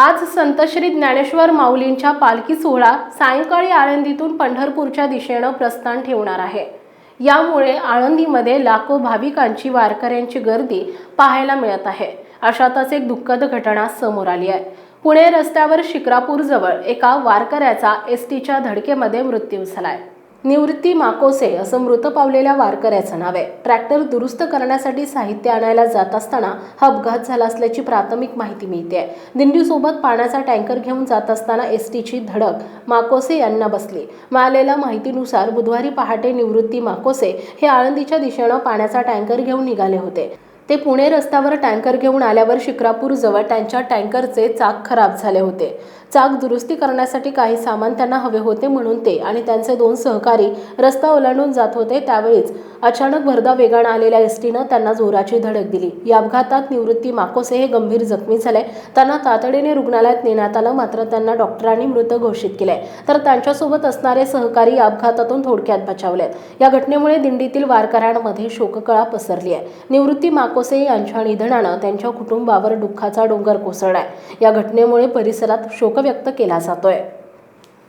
आज संत श्री ज्ञानेश्वर माऊलींच्या पालखी सोहळा सायंकाळी आळंदीतून पंढरपूरच्या दिशेनं प्रस्थान ठेवणार आहे. यामुळे आळंदीमध्ये लाखो भाविकांची वारकऱ्यांची गर्दी पाहायला मिळत आहे. अशातच एक दुःखद घटना समोर आली आहे. पुणे रस्त्यावर शिक्रापूरजवळ एका वारकऱ्याचा एस टीच्या धडकेमध्ये मृत्यू झाला आहे निवृत्ती माकोसे असं मृत पावलेल्या वारकऱ्याचं नाव आहे. ट्रॅक्टर दुरुस्त करण्यासाठी साहित्य आणायला जात असताना हा अपघात झाला असल्याची प्राथमिक माहिती मिळते दिंडीसोबत पाण्याचा टँकर घेऊन जात असताना एस टीची धडक माकोसे यांना बसली. मिळालेल्या माहितीनुसार बुधवारी पहाटे निवृत्ती माकोसे हे आळंदीच्या दिशेनं पाण्याचा टँकर घेऊन निघाले होते. ते पुणे रस्त्यावर टँकर घेऊन आल्यावर शिक्रापूरजवळ त्यांच्या टँकरचे चाक खराब झाले होते. चाक दुरुस्ती करण्यासाठी काही सामान त्यांना हवे होते म्हणून ते आणि त्यांचे दोन सहकारी रस्ता ओलांडून जात होते. त्यावेळीच अचानक भरदा वेगानं आलेल्या एस टीनं त्यांना जोराची धडक दिली. या अपघातात निवृत्ती माकोसे हे गंभीर जखमी झाले. त्यांना तातडीने रुग्णालयात नेण्यात आलं मात्र त्यांना डॉक्टरांनी मृत घोषित केले तर त्यांच्यासोबत असणारे सहकारी या अपघातातून थोडक्यात बचावलेत. या घटनेमुळे दिंडीतील वारकऱ्यांमध्ये शोककळा पसरली आहे निवृत्ती माको कोसे यांच्या निधनानं त्यांच्या कुटुंबावर दुःखाचा डोंगर कोसळलाय. या घटनेमुळे परिसरात शोक व्यक्त केला जातोय.